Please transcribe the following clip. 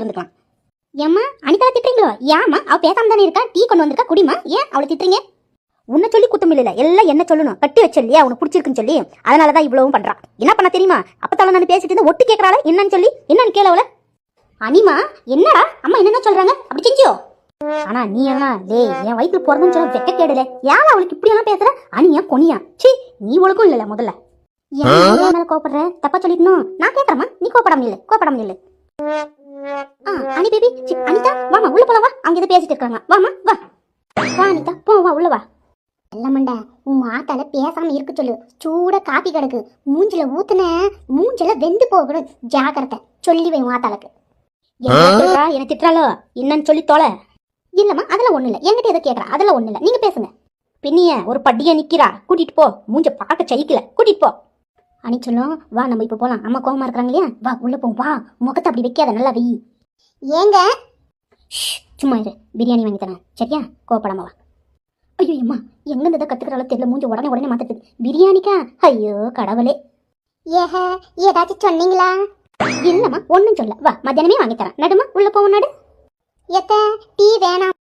இருந்துக்கலாம். ஏம்மா அனிதா திட்டுறீங்களோ? ஏம்மா அவ பேசாம தானே இருக்கா? டீ கொண்டு வந்திருக்கா? குடிமா ஏன் அவளை திட்டுறீங்க? உன்னை சொல்லி குத்தம் இல்ல எல்லாம் என்ன சொல்லணும்? கட்டி வச்ச இல்லையா உனக்கு பிடிச்சிருக்குன்னு சொல்லி. அதனாலதான் இவ்வளவும் பண்றா. என்ன பண்ண தெரியுமா? அப்பத்தால நான் பேசிட்டு இருந்தா ஒட்டு கேட்கறாள என்னன்னு சொல்லி? என்னன்னு கேள அவள. அனிமா என்னடா? அம்மா என்னென்ன சொல்றாங்க? அப்படி செஞ்சியோ? ஆனா நீ எல்லாம் டேய் என் வயித்துல பிறந்துன்னு சொல்ல வெக்க கேடல. யாரா அவளுக்கு இப்படி எல்லாம் பேசுற? அனியா கொனியா. சி நீ ஒழுக்கம் இல்லல முதல்ல. ஏன் மேல கோபப்படுற தப்பா சொல்லிடணும். நான் கேட்கறமா நீ கோபப்படாம இல்ல கோபப்படாம இல்ல பேபி. அனிதா வாமா உள்ள போலாம் வா. அங்க இதை பேசிட்டு இருக்காங்க. வாமா வா. வா அனிதா போ வா உள்ள வா. மண்டை உன் மாத்தால பேசாம இருக்க சொல்லு. சூட காப்பி கிடக்கு. மூஞ்சில ஊத்துன மூஞ்சில வெந்து போகணும். ஜாக்கிரதை. சொல்லி வை மாத்தாளுக்கு என்ன திட்டுறா என்ன திட்டுறாளோ? என்னன்னு சொல்லி தொலை. இல்லம்மா அதெல்லாம் ஒண்ணு இல்ல என்கிட்ட எதை கேக்குறா. அதெல்லாம் ஒண்ணு இல்ல நீங்க பேசுங்க. பின்னிய ஒரு படிய நிக்கிறா. கூட்டிட்டு போ. மூஞ்ச பார்க்க சலிக்கல கூட்டிட்டு போ. அனி சொல்லும் வா நம்ம இப்ப போலாம். அம்மா கோவமா இருக்கிறாங்க இல்லையா? வா உள்ள போ வா. முகத்தை அப்படி வைக்காத நல்லா வை. ஏங்க? சும்மா இரு. பிரியாணி வாங்கி தரேன். சரியா? கோவப்படாம வா. ஐயோ அம்மா எங்க இருந்து கத்துக்கிறாளோ தெரியல. மூஞ்சி உடனே உடனே மாத்தது. பிரியாணிக்கா? ஐயோ கடவுளே. ஏஹ ஏதாச்சும் சொன்னீங்களா? இல்லம்மா ஒண்ணும் சொல்ல. வா மத்தியானமே வாங்கி தரேன். நடுமா உள்ள போவோம் நடு. எத்த டீ வேணாம்.